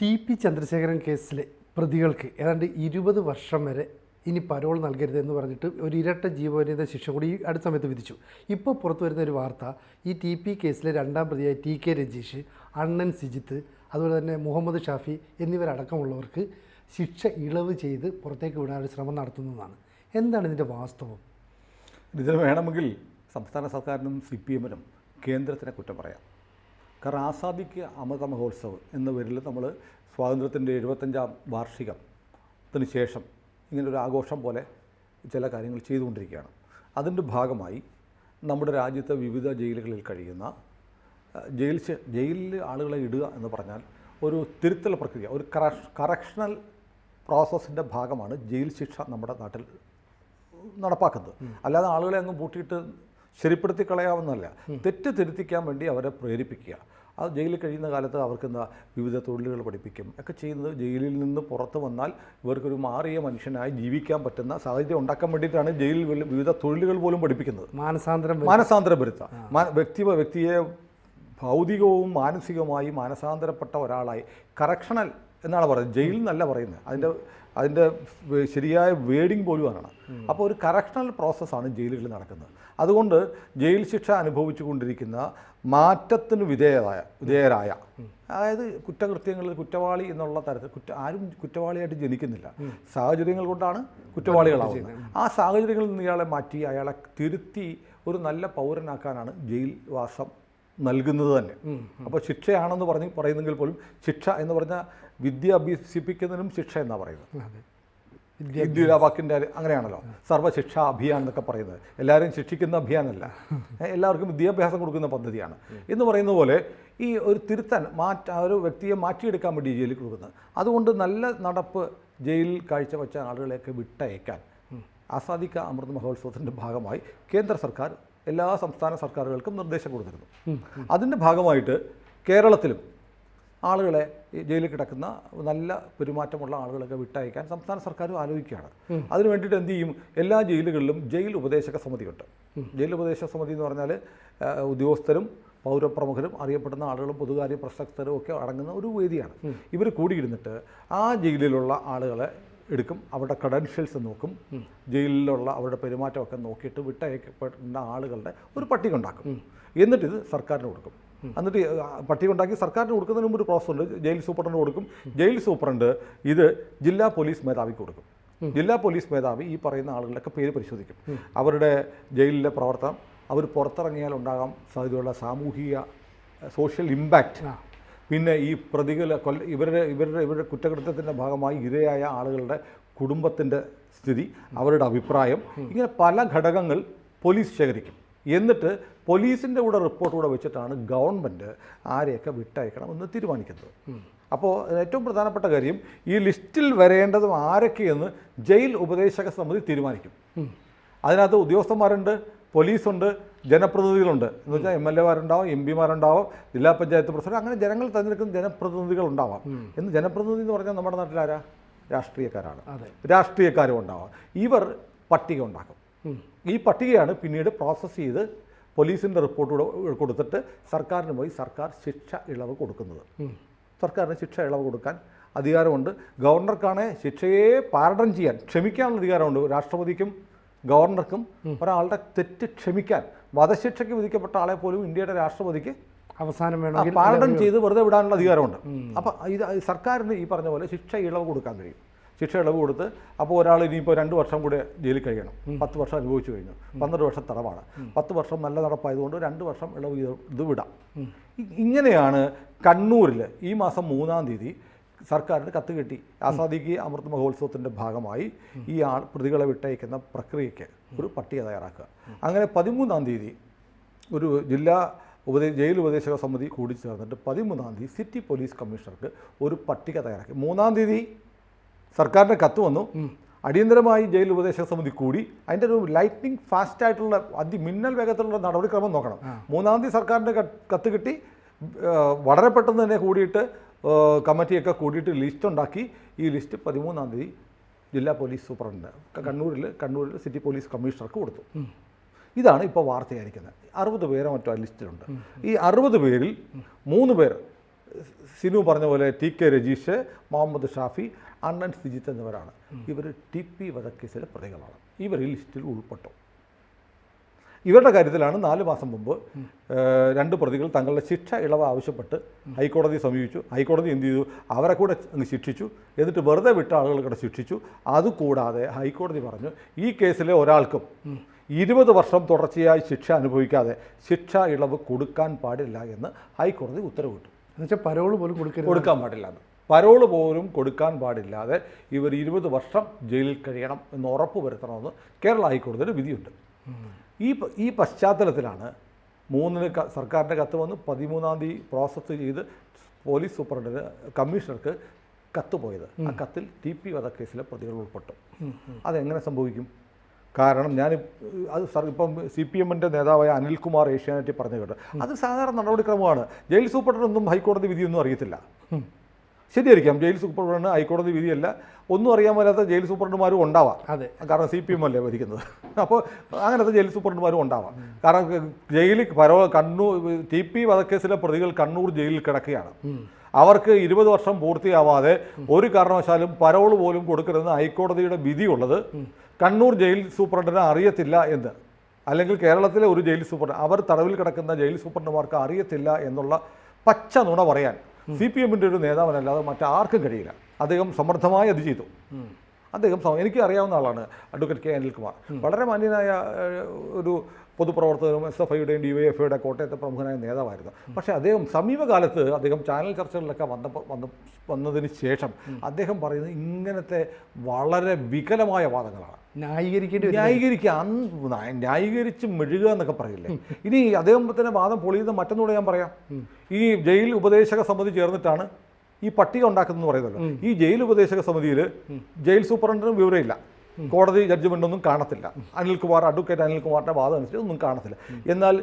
T P Chandrasekharan കേസിലെ പ്രതികൾക്ക് ഏതാണ്ട് ഇരുപത് വർഷം വരെ ഇനി പരോൾ നൽകരുത് എന്ന് പറഞ്ഞിട്ട് ഒരു ഇരട്ട ജീവപര്യന്ത ശിക്ഷ കൂടി ഈ അടുത്ത സമയത്ത് വിധിച്ചു. ഇപ്പോൾ പുറത്തു വരുന്ന ഒരു വാർത്ത ഈ ടി പി കേസിലെ രണ്ടാം പ്രതിയായ ടി കെ രജീഷ് അണ്ണൻ സിജിത്ത് അതുപോലെ തന്നെ മുഹമ്മദ് ഷാഫി എന്നിവരടക്കമുള്ളവർക്ക് ശിക്ഷ ഇളവ് ചെയ്ത് പുറത്തേക്ക് വിടാൻ ഒരു ശ്രമം നടത്തുന്നതാണ്. എന്താണ് ഇതിന്റെ വാസ്തവം? ഇതിന് വേണമെങ്കിൽ സംസ്ഥാന സർക്കാരിനും സി പി എമ്മിനും കേന്ദ്രത്തിനെ കുറ്റം പറയാം. കാരണം ആസാദിക്ക് അമൃത മഹോത്സവ് എന്ന പേരിൽ നമ്മൾ സ്വാതന്ത്ര്യത്തിന്റെ എഴുപത്തഞ്ചാം വാർഷികത്തിന് ശേഷം ഇങ്ങനൊരു ആഘോഷം പോലെ ചില കാര്യങ്ങൾ ചെയ്തുകൊണ്ടിരിക്കുകയാണ്. അതിന്റെ ഭാഗമായി നമ്മുടെ രാജ്യത്തെ വിവിധ ജയിലുകളിൽ കഴിയുന്ന ജയിൽ ജയിലിൽ ആളുകളെ ഇടുക എന്ന് പറഞ്ഞാൽ ഒരു തിരുത്തൽ പ്രക്രിയ ഒരു കറക്ഷ കറക്ഷണൽ പ്രോസസ്സിന്റെ ഭാഗമാണ് ജയിൽ ശിക്ഷ നമ്മുടെ നാട്ടിൽ നടപ്പാക്കുന്നത്. അല്ലാതെ ആളുകളെ അങ്ങ് പൂട്ടിയിട്ട് ശരിപ്പെടുത്തി കളയാവുന്നതല്ല തെറ്റ് തിരുത്തിക്കാൻ വേണ്ടി അവരെ പ്രേരിപ്പിക്കുക. അത് ജയിലിൽ കഴിയുന്ന കാലത്ത് അവർക്ക് എന്താ വിവിധ തൊഴിലുകൾ പഠിപ്പിക്കും. ഒക്കെ ചെയ്യുന്നത് ജയിലിൽ നിന്ന് പുറത്ത് വന്നാൽ ഇവർക്കൊരു മാറിയ മനുഷ്യനായി ജീവിക്കാൻ പറ്റുന്ന സാഹചര്യം ഉണ്ടാക്കാൻ വേണ്ടിയിട്ടാണ് ജയിലിൽ വിവിധ തൊഴിലുകൾ പോലും പഠിപ്പിക്കുന്നത്. മാനസാന്തരം. മാനസാന്തരം വരുത്തുക. വ്യക്തി വ്യക്തിയെ ഭൗതികവും മാനസികവുമായി മാനസാന്തരപ്പെട്ട ഒരാളായി കറക്ഷണൽ എന്നാണ് പറയുന്നത്. ജയിൽ എന്നല്ല പറയുന്നത്. അതിന്റെ അതിന്റെ ശരിയായ വേഡിങ് പോലും ആണ് അപ്പോൾ ഒരു കറക്ഷണൽ പ്രോസസ്സാണ് ജയിലുകളിൽ നടക്കുന്നത്. അതുകൊണ്ട് ജയിൽ ശിക്ഷ അനുഭവിച്ചു കൊണ്ടിരിക്കുന്ന മാറ്റത്തിന് വിധേയരായ വിധേയരായ അതായത് കുറ്റകൃത്യങ്ങളിൽ കുറ്റവാളി എന്നുള്ള തരത്തിൽ കുറ്റ ആരും കുറ്റവാളിയായിട്ട് ജനിക്കുന്നില്ല. സാഹചര്യങ്ങൾ കൊണ്ടാണ് കുറ്റവാളികളാവുന്നത്. ആ സാഹചര്യങ്ങളിൽ നിന്ന് ഇയാളെ മാറ്റി അയാളെ തിരുത്തി ഒരു നല്ല പൗരനാക്കാനാണ് ജയിൽ വാസം നൽകുന്നത് തന്നെ. അപ്പോൾ ശിക്ഷയാണെന്ന് പറഞ്ഞ് പറയുന്നെങ്കിൽ പോലും ശിക്ഷ എന്ന് പറഞ്ഞാൽ വിദ്യ അഭ്യസിപ്പിക്കുന്നതിനും ശിക്ഷ എന്നാണ് പറയുന്നത്. വിദ്യ വാക്കിന്റെ അങ്ങനെയാണല്ലോ. സർവശിക്ഷ അഭിയാൻ എന്നൊക്കെ പറയുന്നത്. എല്ലാവരും ശിക്ഷിക്കുന്ന അഭിയാനല്ല. എല്ലാവർക്കും വിദ്യാഭ്യാസം കൊടുക്കുന്ന പദ്ധതിയാണ്. എന്ന് പറയുന്ന പോലെ ഈ ഒരു തിരുത്താൻ മാറ്റ ഒരു വ്യക്തിയെ മാറ്റിയെടുക്കാൻ വേണ്ടി ജയിലിൽ കൊടുക്കുന്നത്. അതുകൊണ്ട് നല്ല നടപ്പ് ജയിലിൽ കാഴ്ചവെച്ച ആളുകളെയൊക്കെ വിട്ടയക്കാൻ ആസാദിക്ക അമൃത് മഹോത്സവത്തിന്റെ ഭാഗമായി കേന്ദ്ര സർക്കാർ എല്ലാ സംസ്ഥാന സർക്കാരുകൾക്കും നിർദ്ദേശം കൊടുത്തിരുന്നു. അതിന്റെ ഭാഗമായിട്ട് കേരളത്തിലും ആളുകളെ ജയിലിൽ കിടക്കുന്ന നല്ല പെരുമാറ്റമുള്ള ആളുകളൊക്കെ വിട്ടയക്കാൻ സംസ്ഥാന സർക്കാരും ആലോചിക്കുകയാണ്. അതിന് വേണ്ടിയിട്ട് എന്ത് ചെയ്യും? എല്ലാ ജയിലുകളിലും ജയിൽ ഉപദേശക സമിതിയുണ്ട്. ജയിൽ ഉപദേശക സമിതി എന്ന് പറഞ്ഞാൽ ഉദ്യോഗസ്ഥരും പൗരപ്രമുഖരും അറിയപ്പെടുന്ന ആളുകളും പൊതുകാര്യ പ്രസക്തരും ഒക്കെ അടങ്ങുന്ന ഒരു വേദിയാണ്. ഇവർ കൂടിയിരുന്നിട്ട് ആ ജയിലിലുള്ള ആളുകളെ എടുക്കും അവരുടെ ക്രെഡൻഷ്യൽസ് നോക്കും ജയിലിലുള്ള അവരുടെ പെരുമാറ്റമൊക്കെ നോക്കിയിട്ട് വിട്ടയക്കപ്പെടുന്ന ആളുകളുടെ ഒരു പട്ടിക ഉണ്ടാക്കും. എന്നിട്ടിത് സർക്കാരിന് കൊടുക്കും. എന്നിട്ട് പട്ടിക ഉണ്ടാക്കി സർക്കാരിന് കൊടുക്കുന്നതിന് മുമ്പ് ഒരു പ്രോസസ് ഉണ്ട്. ജയിൽ സൂപ്രണ്ട് കൊടുക്കും. ജയിൽ സൂപ്രണ്ട് ഇത് ജില്ലാ പോലീസ് മേധാവിക്ക് കൊടുക്കും. ജില്ലാ പോലീസ് മേധാവി ഈ പറയുന്ന ആളുകളുടെയൊക്കെ പേര് പരിശോധിക്കും. അവരുടെ ജയിലിലെ പ്രവർത്തനം അവർ പുറത്തിറങ്ങിയാൽ ഉണ്ടാകാൻ സാധ്യതയുള്ള സാമൂഹിക സോഷ്യൽ ഇമ്പാക്റ്റ് പിന്നെ ഈ പ്രതികൾ കൊല്ല ഇവരുടെ ഇവരുടെ ഇവരുടെ കുറ്റകൃത്യത്തിന്റെ ഭാഗമായി ഇരയായ ആളുകളുടെ കുടുംബത്തിന്റെ സ്ഥിതി അവരുടെ അഭിപ്രായം ഇങ്ങനെ പല ഘടകങ്ങൾ പോലീസ് ശേഖരിക്കും. എന്നിട്ട് പോലീസിന്റെ കൂടെ റിപ്പോർട്ട് കൂടെ വെച്ചിട്ടാണ് ഗവൺമെന്റ് ആരെയൊക്കെ വിട്ടയക്കണം എന്ന് തീരുമാനിക്കുന്നത്. അപ്പോൾ ഏറ്റവും പ്രധാനപ്പെട്ട കാര്യം ഈ ലിസ്റ്റിൽ വരേണ്ടതും ആരൊക്കെയെന്ന് ജയിൽ ഉപദേശക സമിതി തീരുമാനിക്കും. അതിനകത്ത് ഉദ്യോഗസ്ഥന്മാരുണ്ട് പോലീസുണ്ട് ജനപ്രതിനിധികളുണ്ട്. എന്ന് വെച്ചാൽ എം എൽ എമാരുണ്ടാവും എം പിമാരുണ്ടാവും ജില്ലാ പഞ്ചായത്ത് പ്രസിഡന്റ് അങ്ങനെ ജനങ്ങൾ തിരഞ്ഞെടുക്കുന്ന ജനപ്രതിനിധികൾ ഉണ്ടാവാം. എന്ന് ജനപ്രതിനിധി എന്ന് പറഞ്ഞാൽ നമ്മുടെ നാട്ടിലാരാ രാഷ്ട്രീയക്കാരാണ്. രാഷ്ട്രീയക്കാരും ഉണ്ടാവാം. ഇവർ പട്ടിക ഉണ്ടാക്കും. ഈ പട്ടികയാണ് പിന്നീട് പ്രോസസ്സ് ചെയ്ത് പോലീസിന്റെ റിപ്പോർട്ട് കൊടുത്തിട്ട് സർക്കാരിന് പോയി സർക്കാർ ശിക്ഷ ഇളവ് കൊടുക്കുന്നത്. സർക്കാരിന് ശിക്ഷ ഇളവ് കൊടുക്കാൻ അധികാരമുണ്ട്. ഗവർണർക്കാണ് ശിക്ഷയെ പാരടം ചെയ്യാൻ ക്ഷമിക്കാനുള്ള അധികാരമുണ്ട്. രാഷ്ട്രപതിക്കും ഗവർണർക്കും ഒരാളുടെ തെറ്റ് ക്ഷമിക്കാൻ വധശിക്ഷയ്ക്ക് വിധിക്കപ്പെട്ട ആളെ പോലും ഇന്ത്യയുടെ രാഷ്ട്രപതിക്ക് അവസാനം വേണം പാലനം ചെയ്ത് വെറുതെ വിടാനുള്ള അധികാരമുണ്ട്. അപ്പോൾ ഇത് സർക്കാരിന് ഈ പറഞ്ഞ പോലെ ശിക്ഷ ഇളവ് കൊടുക്കാൻ കഴിയും. ശിക്ഷ ഇളവ് കൊടുത്ത് അപ്പോൾ ഒരാൾ ഇനിയിപ്പോൾ രണ്ട് വർഷം കൂടെ ജയിലിൽ കഴിയണം. പത്ത് വർഷം അനുഭവിച്ചു കഴിഞ്ഞു. പന്ത്രണ്ട് വർഷം തടവാണ്. പത്ത് വർഷം നല്ല നടപ്പായതുകൊണ്ട് രണ്ട് വർഷം ഇളവ് ഇത് വിടാം. ഇങ്ങനെയാണ് കണ്ണൂരിൽ ഈ മാസം മൂന്നാം തീയതി സർക്കാരിന് കത്ത് കിട്ടി. ആസാദിക്ക് അമൃത് മഹോത്സവത്തിന്റെ ഭാഗമായി ഈ ആൾ പ്രതികളെ വിട്ടയക്കുന്ന പ്രക്രിയയ്ക്ക് ഒരു പട്ടിക തയ്യാറാക്കുക. അങ്ങനെ പതിമൂന്നാം തീയതി ഒരു ജില്ലാ ഉപദേ ജയിൽ ഉപദേശക സമിതി കൂടി ചേർന്നിട്ട് പതിമൂന്നാം തീയതി സിറ്റി പോലീസ് കമ്മീഷണർക്ക് ഒരു പട്ടിക തയ്യാറാക്കി. മൂന്നാം തീയതി സർക്കാരിന്റെ കത്ത് വന്നു. അടിയന്തരമായി ജയിൽ ഉപദേശക സമിതി കൂടി അതിന്റെ ഒരു ലൈറ്റ്നിങ് ഫാസ്റ്റ് ആയിട്ടുള്ള അതിമിന്നൽ വേഗത്തിലുള്ള നടപടിക്രമം നോക്കണം. മൂന്നാം തീയതി സർക്കാരിന്റെ കത്ത് കിട്ടി. വളരെ പെട്ടെന്ന് തന്നെ കൂടിയിട്ട് കമ്മിറ്റിയൊക്കെ കൂടിയിട്ട് ലിസ്റ്റ് ഉണ്ടാക്കി. ഈ ലിസ്റ്റ് പതിമൂന്നാം തീയതി ജില്ലാ പോലീസ് സൂപ്രണ്ട് കണ്ണൂരിൽ കണ്ണൂരിൽ സിറ്റി പോലീസ് കമ്മീഷണർക്ക് കൊടുത്തു. ഇതാണ് ഇപ്പോൾ വാർത്തയായിരിക്കുന്നത്. അറുപത് പേരെ മറ്റോ ആ ലിസ്റ്റിലുണ്ട് ഈ അറുപത് പേരിൽ മൂന്ന് പേർ സിനു പറഞ്ഞ പോലെ ടി കെ രജീഷ് മുഹമ്മദ് ഷാഫി അണ്ണൻ സിജിത്ത് എന്നിവരാണ്. ഇവർ ടി പി വധക്കേസിലെ പ്രതികളാണ്. ഇവർ ഈ ലിസ്റ്റിൽ ഉൾപ്പെട്ടു. ഇവരുടെ കാര്യത്തിലാണ് നാല് മാസം മുമ്പ് രണ്ട് പ്രതികൾ തങ്ങളുടെ ശിക്ഷ ഇളവ് ആവശ്യപ്പെട്ട് ഹൈക്കോടതിയെ സമീപിച്ചു. ഹൈക്കോടതി എന്ത് ചെയ്തു? അവരെ കൂടെ അങ്ങ് ശിക്ഷിച്ചു. എന്നിട്ട് വെറുതെ വിട്ട ആളുകളെ കൂടെ ശിക്ഷിച്ചു. അതുകൂടാതെ ഹൈക്കോടതി പറഞ്ഞു ഈ കേസിലെ ഒരാൾക്കും ഇരുപത് വർഷം തുടർച്ചയായി ശിക്ഷ അനുഭവിക്കാതെ ശിക്ഷ ഇളവ് കൊടുക്കാൻ പാടില്ല എന്ന് ഹൈക്കോടതി ഉത്തരവിട്ടു. എന്നുവെച്ചാൽ പരോൾ പോലും കൊടുക്കാൻ പാടില്ല എന്ന്. പരോൾ പോലും കൊടുക്കാൻ പാടില്ലാതെ ഇവർ ഇരുപത് വർഷം ജയിലിൽ കഴിയണം എന്ന് ഉറപ്പ് വരുത്തണമെന്ന് കേരള ഹൈക്കോടതിയുടെ വിധിയുണ്ട്. ഈ ഈ പശ്ചാത്തലത്തിലാണ് മൂന്നിന് സർക്കാരിന്റെ കത്ത് വന്ന് പതിമൂന്നാം തീയതി പ്രോസസ്സ് ചെയ്ത് പോലീസ് സൂപ്രണ്ടിന് കമ്മീഷണർക്ക് കത്ത് പോയത് ആ കത്തിൽ ടി പി വധക്കേസിലെ പ്രതികൾ ഉൾപ്പെട്ടു. അതെങ്ങനെ സംഭവിക്കും? കാരണം ഞാൻ അത് സർ ഇപ്പം സി പി എമ്മിന്റെ നേതാവായ അനിൽകുമാർ ഏഷ്യാനെറ്റി പറഞ്ഞു കേട്ടു. അത് സാധാരണ നടപടിക്രമമാണ്. ജയിൽ സൂപ്രണ്ടൊന്നും ഹൈക്കോടതി വിധിയൊന്നും അറിയത്തില്ല. ശരിയായിരിക്കാം. ജയിൽ സൂപ്രണ്ട് ഹൈക്കോടതി വിധിയല്ല. ഒന്നും അറിയാൻ മേലാത്ത ജയിൽ സൂപ്രണ്ടുമാരും ഉണ്ടാവാം. അതെ. കാരണം സി പി എം അല്ലേ ഭരിക്കുന്നത്. അപ്പോൾ അങ്ങനത്തെ ജയിൽ സൂപ്രണ്ടുമാരും ഉണ്ടാവാം. കാരണം ജയിലിൽ പരോ കണ്ണൂർ ടി പി വധക്കേസിലെ പ്രതികൾ കണ്ണൂർ ജയിലിൽ കിടക്കുകയാണ്. അവർക്ക് ഇരുപത് വർഷം പൂർത്തിയാവാതെ ഒരു കാരണവശാലും പരോൾ പോലും കൊടുക്കരുതെന്ന് ഹൈക്കോടതിയുടെ വിധിയുള്ളത് കണ്ണൂർ ജയിൽ സൂപ്രണ്ടിനെ അറിയത്തില്ല എന്ന്. അല്ലെങ്കിൽ കേരളത്തിലെ ഒരു ജയിൽ സൂപ്രണ്ട് അവർ തടവിൽ കിടക്കുന്ന ജയിൽ സൂപ്രണ്ടുമാർക്ക് അറിയത്തില്ല എന്നുള്ള പച്ച നുണ പറയാൻ സി പി എമ്മിന്റെ ഒരു നേതാവിനല്ലാതെ മറ്റാർക്കും കഴിയില്ല. അദ്ദേഹം സമർത്ഥമായി അത് ചെയ്തു. അദ്ദേഹം സമയം എനിക്ക് അറിയാവുന്ന ആളാണ് അഡ്വക്കേറ്റ് കെ അനിൽകുമാർ. വളരെ മാന്യനായ ഒരു പൊതുപ്രവർത്തകനും എസ് എഫ് ഐയുടെയും ഡി വൈ എഫ് ഐയുടെ കോട്ടയത്തെ പ്രമുഖനായ നേതാവായിരുന്നു. പക്ഷേ അദ്ദേഹം സമീപകാലത്ത് അദ്ദേഹം ചാനൽ ചർച്ചകളിലൊക്കെ വന്നപ്പോൾ വന്ന വന്നതിന് ശേഷം അദ്ദേഹം പറയുന്നത് ഇങ്ങനത്തെ വളരെ വികലമായ വാദങ്ങളാണ്. ന്യായീകരിക്കേണ്ടി ന്യായീകരിക്കുക ന്യായീകരിച്ച് മെഴുകുക എന്നൊക്കെ പറയില്ലേ? ഇനി അദ്ദേഹം തന്നെ വാദം പൊളിയുന്ന മറ്റൊന്നുകൂടെ ഞാൻ പറയാം. ഈ ജയിൽ ഉപദേശക സമിതി ചേർന്നിട്ടാണ് ഈ പട്ടിക ഉണ്ടാക്കുന്നതെന്ന് പറയുന്നല്ലോ. ഈ ജയിൽ ഉപദേശക സമിതിയിൽ ജയിൽ സൂപ്രണ്ടിനും വിവരമില്ല. കോടതി ജഡ്ജ്മെന്റ് ഒന്നും കാണത്തില്ല. അനിൽകുമാർ അഡ്വക്കേറ്റ് അനിൽകുമാറിന്റെ വാദം അനുസരിച്ച് ഒന്നും കാണത്തില്ല. എന്നാൽ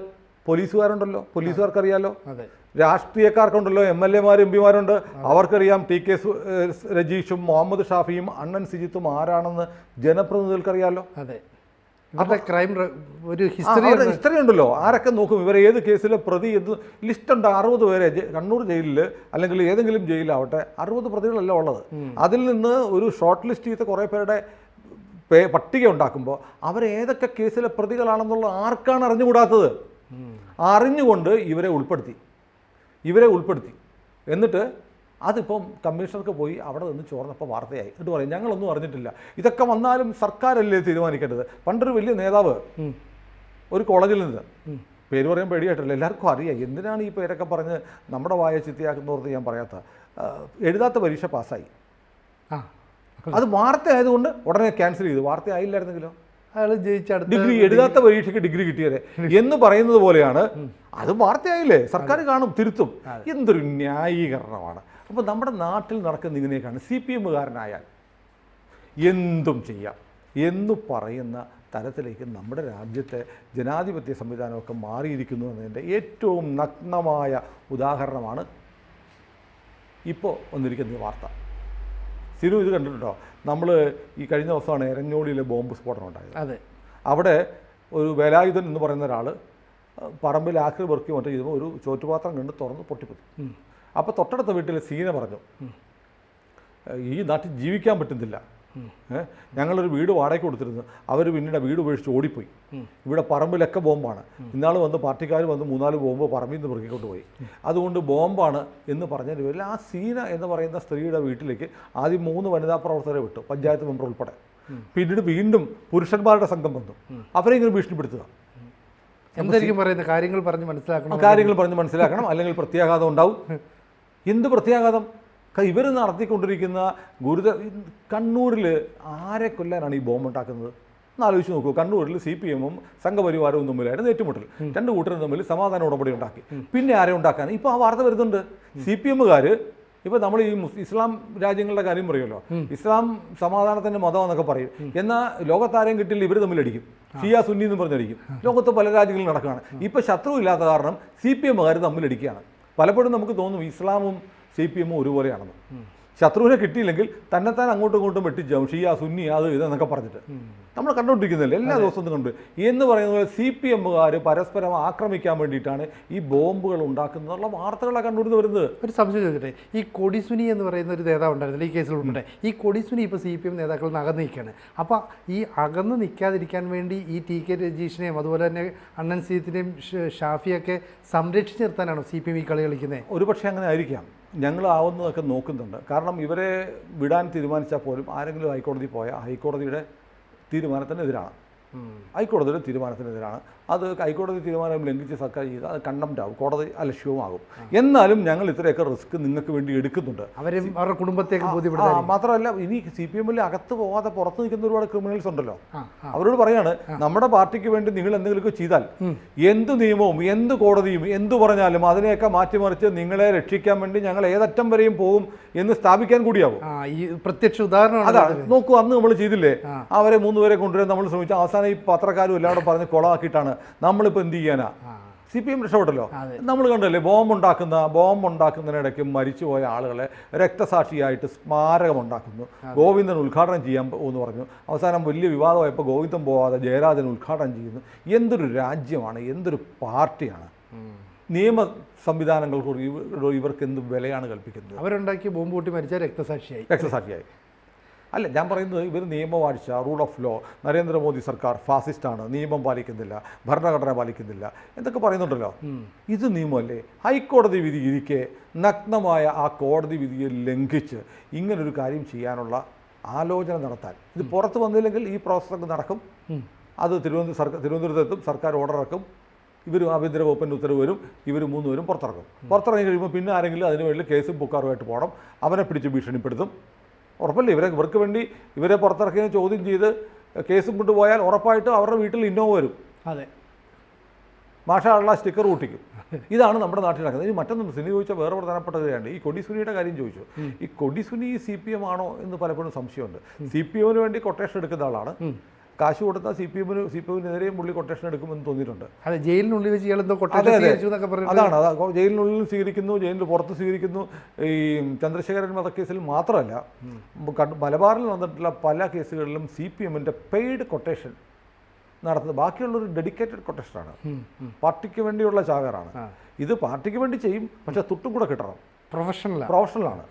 പോലീസുകാരുണ്ടല്ലോ? പോലീസുകാർക്കറിയാലോ? രാഷ്ട്രീയക്കാർക്കുണ്ടല്ലോ എം എൽ എമാരും എം പിമാരുണ്ട്. അവർക്കറിയാം ടി കെ രജീഷും മുഹമ്മദ് ഷാഫിയും അണ്ണൻ സിജിത്തും ആരാണെന്ന് ജനപ്രതിനിധികൾക്കറിയാലോ? അതെ. ക്രൈം ഒരു ഹിസ്റ്ററി അവരുടെ ഹിസ്റ്ററി ഉണ്ടല്ലോ. ആരൊക്കെ നോക്കും? ഇവരെ ഏത് കേസിലെ പ്രതി എന്ന് ലിസ്റ്റ് ഉണ്ട്? അറുപത് പേരെ കണ്ണൂർ ജയിലിൽ അല്ലെങ്കിൽ ഏതെങ്കിലും ജയിലാവട്ടെ അറുപത് പ്രതികളല്ല ഉള്ളത്. അതിൽ നിന്ന് ഒരു ഷോർട്ട് ലിസ്റ്റ് ചെയ്ത കുറേ പേരുടെ പട്ടിക ഉണ്ടാക്കുമ്പോൾ അവരേതൊക്കെ കേസിലെ പ്രതികളാണെന്നുള്ള ആർക്കാണ് അറിഞ്ഞുകൂടാത്തത്? അറിഞ്ഞുകൊണ്ട് ഇവരെ ഉൾപ്പെടുത്തി. ഇവരെ ഉൾപ്പെടുത്തി. എന്നിട്ട് അതിപ്പം കമ്മീഷണർക്ക് പോയി അവിടെ നിന്ന് ചോർന്നപ്പോൾ വാർത്തയായി. എന്നിട്ട് പറയും ഞങ്ങളൊന്നും അറിഞ്ഞിട്ടില്ല. ഇതൊക്കെ വന്നാലും സർക്കാരല്ലേ തീരുമാനിക്കേണ്ടത്? പണ്ടൊരു വലിയ നേതാവ് ഒരു കോളേജിൽ നിന്ന് പേര് പറയാൻ പേടിയായിട്ടില്ല. എല്ലാവർക്കും അറിയാം. എന്തിനാണ് ഈ പേരൊക്കെ പറഞ്ഞ് നമ്മുടെ വായ ചിത്തിയാക്കുന്നോർത്ത് ഞാൻ പറയാത്ത? എഴുതാത്ത പരീക്ഷ പാസ്സായി. അത് വാർത്ത ആയതുകൊണ്ട് ഉടനെ ക്യാൻസൽ ചെയ്തു. വാർത്ത ആയില്ലായിരുന്നെങ്കിലോ അയാൾ ജയിച്ച അടുത്ത ഡിഗ്രി എഴുതാത്ത പരീക്ഷയ്ക്ക് ഡിഗ്രി കിട്ടിയത്. എന്ന് പറയുന്നത് പോലെയാണ് അത് വാർത്തയായില്ലേ? സർക്കാർ കാണും തിരുത്തും. എന്തൊരു ന്യായീകരണമാണ്. അപ്പോൾ നമ്മുടെ നാട്ടിൽ നടക്കുന്ന ഇതിനേക്കാണ് സി പി എമ്മുകാരനായാൽ എന്തും ചെയ്യാം എന്ന് പറയുന്ന തരത്തിലേക്ക് നമ്മുടെ രാജ്യത്തെ ജനാധിപത്യ സംവിധാനമൊക്കെ മാറിയിരിക്കുന്നു എന്നതിന്റെ ഏറ്റവും നഗ്നമായ ഉദാഹരണമാണ് ഇപ്പോൾ വന്നിരിക്കുന്ന ഈ വാർത്ത. സിനു ഇത് കണ്ടിട്ടുണ്ടോ? നമ്മൾ ഈ കഴിഞ്ഞ ദിവസമാണ് എരഞ്ഞോളിയിലെ ബോംബ് സ്ഫോടനം ഉണ്ടായത്. അതെ. അവിടെ ഒരു വേലായുധൻ എന്ന് പറയുന്ന ഒരാൾ പറമ്പിൽ ആക്രി പെറുക്കി മറ്റു ചെയ്തപ്പോൾ ഒരു ചോറ്റുപാത്രം കണ്ട് തുറന്ന് പൊട്ടിപ്പോയി അപ്പോൾ തൊട്ടടുത്ത വീട്ടിൽ സീന പറഞ്ഞു ഈ നാട്ടിൽ ജീവിക്കാൻ പറ്റുന്നില്ല? ഞങ്ങളൊരു വീട് വാടകയ്ക്ക് കൊടുത്തിരുന്നു. അവർ പിന്നീട് വീട് ഉപേക്ഷിച്ച് ഓടിപ്പോയി. ഇവിടെ പറമ്പിലൊക്കെ ബോംബാണ്. ഇന്നാൾ വന്ന് പാർട്ടിക്കാർ വന്ന് മൂന്നാൽ ബോംബ് പറമ്പിൽ നിന്ന് പെറുക്കിക്കൊണ്ട് പോയി. അതുകൊണ്ട് ബോംബാണ് എന്ന് പറഞ്ഞതിന്റെ പേരിൽ ആ സീന എന്ന് പറയുന്ന സ്ത്രീയുടെ വീട്ടിലേക്ക് ആദ്യം മൂന്ന് വനിതാ പ്രവർത്തകരെ വിട്ടു പഞ്ചായത്ത് മെമ്പർ ഉൾപ്പെടെ. പിന്നീട് വീണ്ടും പുരുഷന്മാരുടെ സംഘം വന്നു. അവരെ ഇങ്ങനെ ഭീഷണിപ്പെടുത്തുക. എന്തായിരിക്കും പറയുന്നത്? കാര്യങ്ങൾ പറഞ്ഞ് മനസ്സിലാക്കണം കാര്യങ്ങൾ പറഞ്ഞ് മനസ്സിലാക്കണം. അല്ലെങ്കിൽ പ്രത്യാഘാതം ഉണ്ടാവും. എന്ത് പ്രത്യാഘാതം? ഇവർ നടത്തിക്കൊണ്ടിരിക്കുന്ന ഗുരുത കണ്ണൂരിൽ ആരെ കൊല്ലാനാണ് ഈ ബോംബ് ഉണ്ടാക്കുന്നത് ഒന്ന് ആലോചിച്ച് നോക്കൂ. കണ്ണൂരിൽ സി പി എമ്മും സംഘപരിവാരവും തമ്മിലായിരുന്നു ഏറ്റുമുട്ടൽ. രണ്ട് കൂട്ടരും തമ്മിൽ സമാധാന ഉടമ്പടി ഉണ്ടാക്കി. പിന്നെ ആരെ ഉണ്ടാക്കാൻ ഇപ്പോൾ ആ വാർത്ത വരുന്നുണ്ട്. സി പി എമ്മുകാർ ഇപ്പോൾ നമ്മൾ ഈ മുസ് ഇസ്ലാം രാജ്യങ്ങളുടെ കാര്യം പറയുമല്ലോ. ഇസ്ലാം സമാധാനത്തിന്റെ മതമെന്നൊക്കെ പറയും. എന്നാൽ ലോകത്താരെയും കിട്ടില്ല ഇവർ തമ്മിൽ അടിക്കും. ഷിയാ സുന്നി എന്ന് പറഞ്ഞടിക്കും. ലോകത്ത് പല രാജ്യങ്ങളും നടക്കുകയാണ്. ഇപ്പോൾ ശത്രു ഇല്ലാത്ത കാരണം സി പി എമ്മുകാർ തമ്മിലടിക്കുകയാണ് പലപ്പോഴും നമുക്ക് തോന്നും ഇസ്ലാമും സി പി എമ്മും ഒരുപോലെയാണെന്ന്. ശത്രുവിനെ കിട്ടിയില്ലെങ്കിൽ തന്നെത്താൻ അങ്ങോട്ടും ഇങ്ങോട്ടും വെട്ടിച്ചാവും. ഷിയ സുന്നി അത് ഇതെന്നൊക്കെ പറഞ്ഞിട്ട്. നമ്മൾ കണ്ടുകൊണ്ടിരിക്കുന്നില്ല എല്ലാ ദിവസവും കണ്ടു. എന്ന് പറയുന്ന പോലെ സി പി എമ്മുകാർ പരസ്പരം ആക്രമിക്കാൻ വേണ്ടിയിട്ടാണ് ഈ ബോംബുകൾ ഉണ്ടാക്കുന്നതുള്ള വാർത്തകളാണ് കണ്ടുകൊണ്ട് വരുന്നത്. ഒരു സംശയം ചോദിച്ചിട്ടെ ഈ കൊടിസുനി എന്ന് പറയുന്ന ഒരു നേതാവ് ഉണ്ടായിരുന്നില്ല? ഈ കേസിൽ ഉൾപ്പെടെ. ഈ കൊടിസുനി ഇപ്പോൾ സി പി എം നേതാക്കളിൽ നിന്ന് അകന്ന് നിൽക്കുകയാണ്. അപ്പോൾ ഈ അകന്ന് നിൽക്കാതിരിക്കാൻ വേണ്ടി ഈ ടി കെ രജീഷിനെയും അതുപോലെ തന്നെ അണ്ണൻ സീത്തിനെയും ഷാഫിയൊക്കെ സംരക്ഷിച്ച് നിർത്താനാണോ സി പി എം ഈ കളി കളിക്കുന്നത്? ഒരുപക്ഷെ അങ്ങനെ ആയിരിക്കാം. ഞങ്ങൾ ആവുന്നതൊക്കെ നോക്കുന്നുണ്ട്. കാരണം ഇവരെ വിടാൻ തീരുമാനിച്ചാൽ പോലും ആരെങ്കിലും ഹൈക്കോടതി പോയാൽ ഹൈക്കോടതിയുടെ തീരുമാനത്തിനെതിരാണ് ഹൈക്കോടതിയുടെ തീരുമാനത്തിനെതിരാണ് അത് ഹൈക്കോടതി തീരുമാനം ലംഘിച്ച് സർക്കാർ ചെയ്ത് അത് കണ്ടംപ്റ്റ് ആവും. കോടതി അലക്ഷ്യവുമാകും. എന്നാലും ഞങ്ങൾ ഇത്രയൊക്കെ റിസ്ക് നിങ്ങൾക്ക് വേണ്ടി എടുക്കുന്നുണ്ട്. അവരും അവരുടെ കുടുംബത്തേക്ക് മാത്രമല്ല ഇനി സി പി എമ്മിൽ അകത്ത് പോകാതെ പുറത്ത് നിൽക്കുന്ന ഒരുപാട് ക്രിമിനൽസ് ഉണ്ടല്ലോ. അവരോട് പറയാണ് നമ്മുടെ പാർട്ടിക്ക് വേണ്ടി നിങ്ങൾ എന്തെങ്കിലുമൊക്കെ ചെയ്താൽ എന്ത് നിയമവും എന്ത് കോടതിയും എന്ത് പറഞ്ഞാലും അതിനെയൊക്കെ മാറ്റിമറിച്ച് നിങ്ങളെ രക്ഷിക്കാൻ വേണ്ടി ഞങ്ങൾ ഏതറ്റം വരെയും പോകും എന്ന് സ്ഥാപിക്കാൻ കൂടിയാവും. പ്രത്യക്ഷ ഉദാഹരണം നോക്കൂ അന്ന് നമ്മൾ ചെയ്തില്ലേ? അവരെ മൂന്നുപേരെ കൊണ്ടുവരാൻ നമ്മൾ ശ്രമിച്ചു. അവസാനം ഈ പത്രക്കാരും എല്ലാവരും പറഞ്ഞ് കൊളാക്കിയിട്ടാണ് നമ്മളിപ്പോൾ എന്ത് ചെയ്യാനാ? സി പി എം രക്ഷപ്പെട്ടല്ലോ നമ്മൾ കണ്ടല്ലേ ബോംബ് ഉണ്ടാക്കുന്ന ബോംബ് ഉണ്ടാക്കുന്നതിനിടയ്ക്ക് മരിച്ചുപോയ ആളുകളെ രക്തസാക്ഷിയായിട്ട് സ്മാരകം ഉണ്ടാക്കുന്നു. ഗോവിന്ദൻ ഉദ്ഘാടനം ചെയ്യാൻ എന്ന് പറഞ്ഞു. അവസാനം വലിയ വിവാദമായപ്പോൾ ഗോവിന്ദൻ പോവാതെ ജയരാജൻ ഉദ്ഘാടനം ചെയ്യുന്നു. എന്തൊരു രാജ്യമാണ് എന്തൊരു പാർട്ടിയാണ്. നിയമ സംവിധാനങ്ങൾക്ക് ഇവ- ഇവർക്ക് എന്ത് വിലയാണ് കൽപ്പിക്കുന്നത്? അവരുണ്ടാക്കിയ ബോംബ് പൊട്ടി മരിച്ച രക്തസാക്ഷിയായി. രക്തസാക്ഷിയായി. അല്ല ഞാൻ പറയുന്നത് ഇവർ നിയമവാഴ്ച റൂൾ ഓഫ് ലോ നരേന്ദ്രമോദി സർക്കാർ ഫാസിസ്റ്റാണ് നിയമം പാലിക്കുന്നില്ല ഭരണഘടന പാലിക്കുന്നില്ല എന്തൊക്കെ പറയുന്നുണ്ടല്ലോ? ഇത് നിയമമല്ലേ? ഹൈക്കോടതി വിധി ഇരിക്കെ നഗ്നമായ ആ കോടതി വിധിയെ ലംഘിച്ച് ഇങ്ങനൊരു കാര്യം ചെയ്യാനുള്ള ആലോചന നടത്താൻ. ഇത് പുറത്ത് വന്നില്ലെങ്കിൽ ഈ പ്രോസസ്സൊക്കെ നടക്കും. അത് തിരുവനന്തപുരം സർക്കാർ തിരുവനന്തപുരത്തെത്തും സർക്കാർ ഓർഡർ ഇറക്കും. ഇവർ ആഭ്യന്തര വകുപ്പിന്റെ ഉത്തരവ് വരും ഇവർ മൂന്നുപേരും പുറത്തിറക്കും. പുറത്തിറങ്ങി കഴിയുമ്പോൾ പിന്നെ ആരെങ്കിലും അതിന് വേണ്ടി കേസും പുക്കാറുമായിട്ട് പോകണം. അവനെ പിടിച്ച് ഭീഷണിപ്പെടുത്തും. ഉറപ്പല്ലേ? ഇവരെ ഇവർക്ക് വേണ്ടി ഇവരെ പുറത്തിറക്കിയ ചോദ്യം ചെയ്ത് കേസും കൊണ്ടുപോയാൽ ഉറപ്പായിട്ടും അവരുടെ വീട്ടിൽ ഇന്നോവ വരും. അതെ. മാഷാള്ള സ്റ്റിക്കർ കൂട്ടിക്കും. ഇതാണ് നമ്മുടെ നാട്ടിൽ നടക്കുന്നത് ഇനി മറ്റൊന്നും സിനി ചോദിച്ച വേറെ പ്രധാനപ്പെട്ട കാര്യമാണ് ഈ കൊടിസുനിയുടെ കാര്യം ചോദിച്ചു. ഈ കൊടിസുനി സി പി എം ആണോ എന്ന് പലപ്പോഴും സംശയമുണ്ട്. സി പി എമ്മിന് വേണ്ടി കൊട്ടേഷൻ എടുക്കുന്ന ആളാണ്. കാശ് കൊടുത്ത സി പി എമ്മിന് സി പി എമ്മിനെതിരെയും പുള്ളി കൊട്ടേഷൻ എടുക്കുമെന്ന് തോന്നിയിട്ടുണ്ട്. അതെ ജയിലിനുള്ളിൽ വെച്ച് ഇയാൾ എന്തോ കൊട്ടേഷൻ അതാണ് അതാ ജയിലിനുള്ളിൽ സ്വീകരിക്കുന്നു ജയിലിന് പുറത്ത് സ്വീകരിക്കുന്നു. ഈ ചന്ദ്രശേഖരൻ വധക്കേസിൽ മാത്രമല്ല മലബാറിൽ വന്നിട്ടുള്ള പല കേസുകളിലും സി പി എമ്മിന്റെ പെയ്ഡ് കൊട്ടേഷൻ നടത്തുന്നത് ബാക്കിയുള്ളൊരു ഡെഡിക്കേറ്റഡ് കൊട്ടേഷനാണ് പാർട്ടിക്ക് വേണ്ടിയുള്ള ചാകറാണ് ഇത് പാർട്ടിക്ക് വേണ്ടി ചെയ്യും പക്ഷെ തൊട്ടും കൂടെ കിട്ടണം. പ്രൊഫഷണൽ പ്രൊഫഷണലാണ്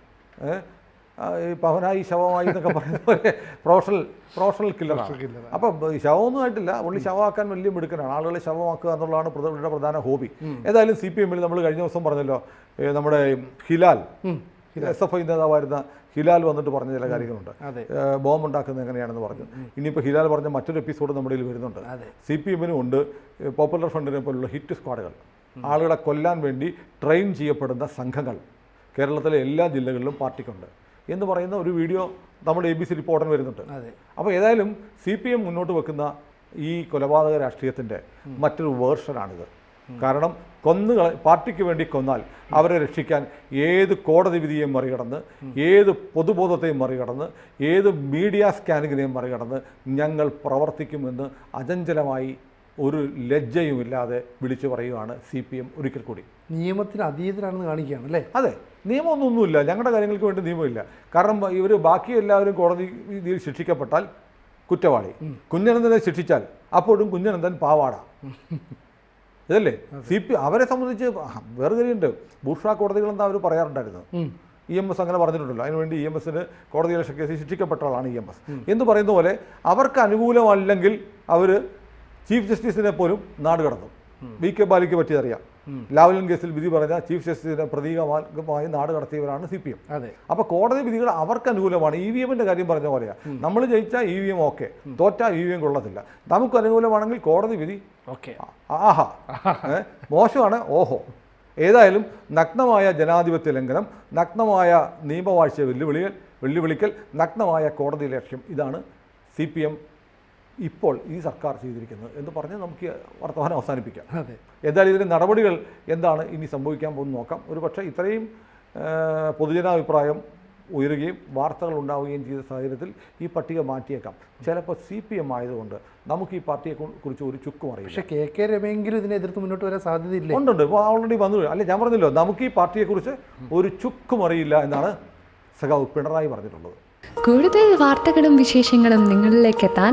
പവനായി ശവമായി എന്നൊക്കെ പറയുന്ന പോലെ പ്രൊഫഷണൽ പ്രൊഫഷണൽ കില്ലറാണ് അപ്പം ഈ ശവമൊന്നും ആയിട്ടില്ല. പുള്ളി ശവമാക്കാൻ വലിയ മിടുക്കനാണ്. ആളുകളെ ശവമാക്കുക എന്നുള്ളതാണ് ഇവരുടെ പ്രധാന ഹോബി. ഏതായാലും സി പി എമ്മിൽ നമ്മൾ കഴിഞ്ഞ ദിവസം പറഞ്ഞല്ലോ നമ്മുടെ ഹിലാൽ എസ് എഫ് ഐ നേതാവായിരുന്ന ഹിലാൽ വന്നിട്ട് പറഞ്ഞ ചില കാര്യങ്ങളുണ്ട്. ബോംബ് ഉണ്ടാക്കുന്നത് എങ്ങനെയാണെന്ന് പറഞ്ഞു. ഇനിയിപ്പോൾ ഹിലാൽ പറഞ്ഞ മറ്റൊരു എപ്പിസോഡ് നമ്മുടെ വരുന്നുണ്ട്. സി പി എമ്മിനും ഉണ്ട്. പോപ്പുലർ ഫ്രണ്ടിനെ പോലുള്ള ഹിറ്റ് സ്ക്വാഡുകൾ. ആളുകളെ കൊല്ലാൻ വേണ്ടി ട്രെയിൻ ചെയ്യപ്പെടുന്ന സംഘങ്ങൾ കേരളത്തിലെ എല്ലാ ജില്ലകളിലും പാർട്ടിക്കുണ്ട്. എന്ന് പറയുന്ന ഒരു വീഡിയോ നമ്മുടെ എ ബി സി റിപ്പോർട്ടർ വരുന്നുണ്ട്. അപ്പോൾ ഏതായാലും സി പി എം മുന്നോട്ട് വെക്കുന്ന ഈ കൊലപാതക രാഷ്ട്രീയത്തിന്റെ മറ്റൊരു വേർഷനാണിത് കാരണം കൊന്നുകളെ പാർട്ടിക്ക് വേണ്ടി കൊന്നാൽ അവരെ രക്ഷിക്കാൻ ഏത് കോടതി വിധിയെയും മറികടന്ന് ഏത് പൊതുബോധത്തെയും മറികടന്ന് ഏത് മീഡിയ സ്കാനിങ്ങിനെയും മറികടന്ന് ഞങ്ങൾ പ്രവർത്തിക്കുമെന്ന് അചഞ്ചലമായി ഒരു ലജ്ജയുമില്ലാതെ വിളിച്ചു പറയുകയാണ് സി പി എം ഒരിക്കൽ കൂടി. നിയമത്തിന് അതീതരാണെന്ന് കാണിക്കുകയാണ് അല്ലേ? അതെ. നിയമമൊന്നുമില്ല. ഞങ്ങളുടെ കാര്യങ്ങൾക്ക് വേണ്ടി നിയമമില്ല. കാരണം ഇവർ ബാക്കി എല്ലാവരും കോടതി രീതിയിൽ ശിക്ഷിക്കപ്പെട്ടാൽ കുറ്റവാളി. കുഞ്ഞനന്ദനെ ശിക്ഷിച്ചാൽ അപ്പോഴും കുഞ്ഞനന്ദൻ പാവാട. ഇതല്ലേ? സി പി അവരെ സംബന്ധിച്ച് വേറെ കാര്യമുണ്ട്. ബൂർഷ കോടതികളെന്ന് അവർ പറയാറുണ്ടായിരുന്നു. ഇ എം എസ് അങ്ങനെ പറഞ്ഞിട്ടുണ്ടല്ലോ. അതിനുവേണ്ടി ഇ എം എസിന് കോടതി ഇലക്ഷൻ കേസിൽ ശിക്ഷിക്കപ്പെട്ട ആളാണ് ഇ എം എസ്. എന്ന് പറയുന്ന പോലെ അവർക്ക് അനുകൂലമല്ലെങ്കിൽ അവർ ചീഫ് ജസ്റ്റിസിനെ പോലും നാട് കടന്നു. വി കെ ബാലിക്ക് പറ്റിയതറിയാം. ലാവ്ലിൻ കേസിൽ വിധി പറഞ്ഞ ചീഫ് ജസ്റ്റിസിന്റെ പ്രതീകമായി നാട് കടത്തിയവരാണ് സി പി എം. അപ്പോൾ കോടതി വിധികൾ അവർക്ക് അനുകൂലമാണ്. ഇ വി എമ്മിന്റെ കാര്യം പറഞ്ഞ പോലെയാണ് നമ്മൾ ജയിച്ചാൽ ഇ വി എം ഓക്കെ. തോറ്റാൽ ഇ വി എം കൊള്ളത്തില്ല. നമുക്ക് അനുകൂലമാണെങ്കിൽ കോടതി വിധി ഓക്കെ. ആഹാ. മോശമാണ്. ഓഹോ. ഏതായാലും നഗ്നമായ ജനാധിപത്യ ലംഘനം നഗ്നമായ നിയമവാഴ്ച വെല്ലുവിളികൾ വെല്ലുവിളിക്കൽ നഗ്നമായ കോടതി ലക്ഷ്യം ഇതാണ് സി പി എം ഇപ്പോൾ ഈ സർക്കാർ ചെയ്തിരിക്കുന്നത് എന്ന് പറഞ്ഞ് നമുക്ക് വർത്തമാനം അവസാനിപ്പിക്കാം. അതെ. എന്തായാലും ഇതിന്റെ നടപടികൾ എന്താണ് ഇനി സംഭവിക്കാൻ പോകുന്നത് നോക്കാം. ഒരു പക്ഷേ ഇത്രയും പൊതുജനാഭിപ്രായം ഉയരുകയും വാർത്തകൾ ഉണ്ടാവുകയും ചെയ്ത സാഹചര്യത്തിൽ ഈ പട്ടിക മാറ്റിയേക്കാം. ചിലപ്പോൾ സി പി എം ആയതുകൊണ്ട് നമുക്ക് ഈ പാർട്ടിയെ കുറിച്ച് ഒരു ചുക്കും അറിയാം പക്ഷേ കെ കെ രമയെങ്കിലും ഇതിനെ എതിർത്ത് മുന്നോട്ട് വരാൻ സാധ്യതയില്ല? ഉണ്ടുണ്ട് ഇപ്പോൾ ഓൾറെഡി വന്നു. അല്ല ഞാൻ പറഞ്ഞല്ലോ നമുക്ക് ഈ പാർട്ടിയെക്കുറിച്ച് ഒരു ചുക്കും അറിയില്ല എന്നാണ് സഖാവ് പിണറായി പറഞ്ഞിട്ടുള്ളത്. കൂടുതൽ വാർത്തകളും വിശേഷങ്ങളും നിങ്ങളിലേക്ക് എത്താൻ